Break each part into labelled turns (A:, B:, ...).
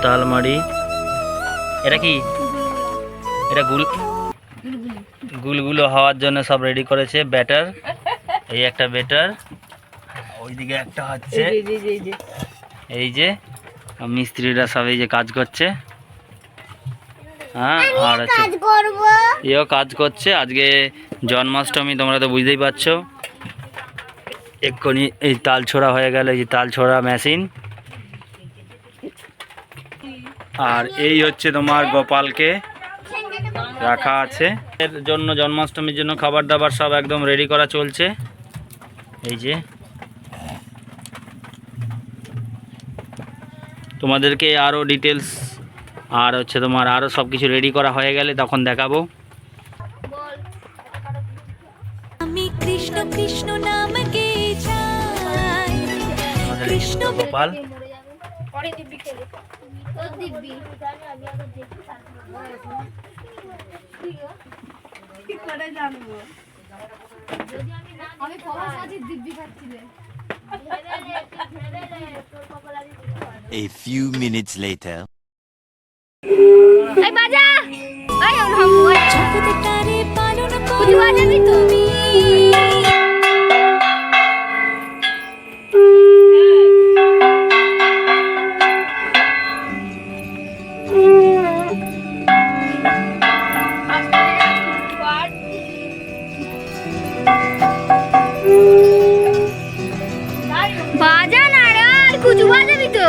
A: পাতা আলমারি এটা কি? এটা গুল গুলগুলো হওয়ার জন্য সব রেডি করেছে ব্যাটার এই একটা ব্যাটার ওইদিকে একটা হচ্ছে। এই যে মিস্ত্রিরা সব এই যে কাজ করছে। হ্যাঁ আর হচ্ছে এও কাজ করছে। আজকে জন্মাষ্টমী তোমরা তো বুঝতেই পারছ। এক্ষুনি এই তাল ছোড়া হয়ে গেল এই যে তাল ছোড়া মেশিন আর এই হচ্ছে তোমার গোপালকে রাখা আছে। এর জন্য জন্মাষ্টমীর জন্য খাবার দাবার সব একদম রেডি করা চলছে। এই যে। তোমাদেরকে আরও ডিটেলস আর হচ্ছে তোমার আরও সব কিছু রেডি করা হয়ে গেলে তখন দেখাবো।
B: আমি কৃষ্ণ কৃষ্ণ
A: আমাদের
B: কৃষ্ণ
A: গোপাল।
C: পরে দিব্যি খেলে তোর দিব্যি। কি করে জানব? আমি পলাশ আছি দিব্যি খাচ্ছিলে
D: A few minutes later.
C: এই বাজা! এই ওরকম ওই বাজা না রে কুচু বাজাবি তো?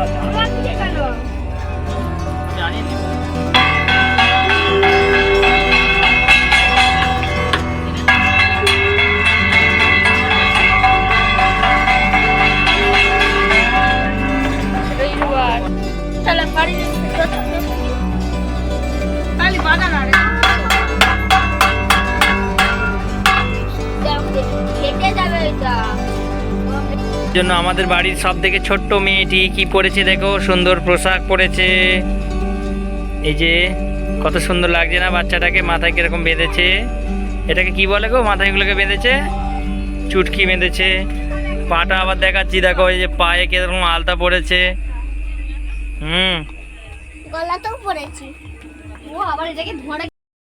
C: Thank
A: you. জন্য আমাদের বাড়ির সব থেকে ছোট্ট মেয়েটি কি পরেছে দেখো? সুন্দর পোশাক পরেছে। এই যে কত সুন্দর লাগছে না বাচ্চাটাকে? মাথায় কীরকম বেঁধেছে? এটাকে কি বলে গো? মাথায় এগুলোকে বেঁধেছে? চুটকি বেঁধেছে। পাটা আবার দেখাচ্ছি দেখো এই যে পায়ে কীরকম আলতা পড়েছে। হুম।
C: গলাতেও পড়েছি। ও আবার এটাকে ধরে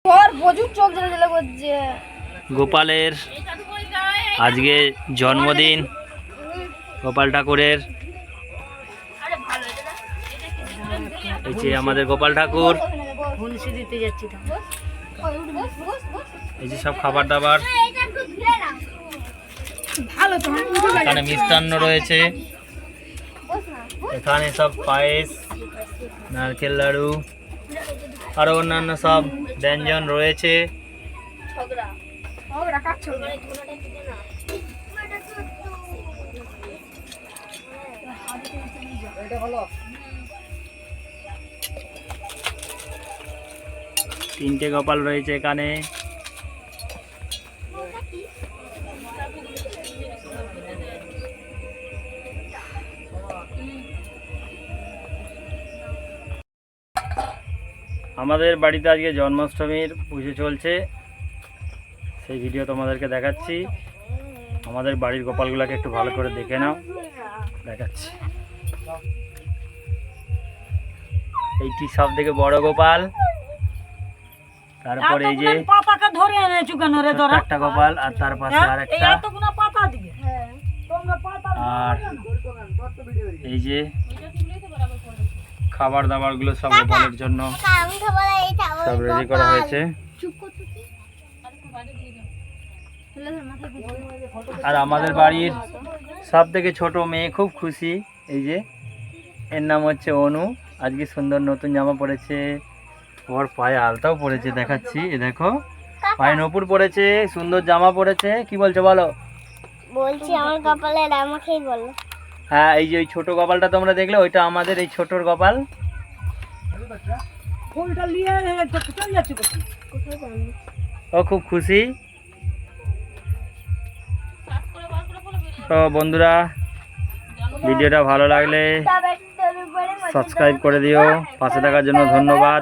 C: ওর প্রচুর চোখ জ্বলে জ্বলে করছে
A: গোপালের আজকে জন্মদিন। গোপাল ঠাকুরের। এই যে আমাদের গোপাল ঠাকুর। এই যে সব খাবার দাবার। এখানে মিষ্টান্ন রয়েছে। এখানে সব পায়েস নারকেল লাড়ু আরও অন্যান্য সব ব্যঞ্জন রয়েছে। তিনটে গোপাল রয়েছে এখানে। আমাদের বাড়িতে আজকে জন্মাষ্টমীর পুজো চলছে। সেই ভিডিও তোমাদেরকে দেখাচ্ছি। আমাদের বাড়ির গোপালগুলোকে একটু ভালো করে দেখে নাও। দেখাচ্ছি। এইটি সব থেকে বড় গোপাল? তারপর এই যে
E: পাতাকে ধরে এনেছু কেন রে তোরা?
A: একটা গোপাল আর তার পাশে
E: হ্যাঁ?
A: আর
E: এই
A: একটা
E: এতগুলো পাতা দিয়ে?
C: হ্যাঁ।
E: পাতা
A: আর এই যে খাবার দাবারগুলো সব গোপালের জন্য সব রেডি করা হয়েছে? আর আমাদের বাড়ির সব থেকে ছোট মেয়ে খুব খুশি। এই যে এর নাম হচ্ছে অনু। আজকে সুন্দর নতুন জামা পরেছে। ওর পায়ে আলতাও পরেছে দেখাচ্ছি এ দেখো। পায়ে নপুর পরেছে সুন্দর জামা পরেছে। কি বলছো বলো?
C: বলছি আমার কপালের আমাকেই বলো।
A: হ্যাঁ এই যে ওই ছোট কপালটা তোমরা দেখলে ওইটা আমাদের এই ছোটর কপাল? ও খুব খুশি। তো বন্ধুরা ভিডিওটা ভালো লাগলে সাবস্ক্রাইব করে দিও। পাশে থাকার জন্য ধন্যবাদ।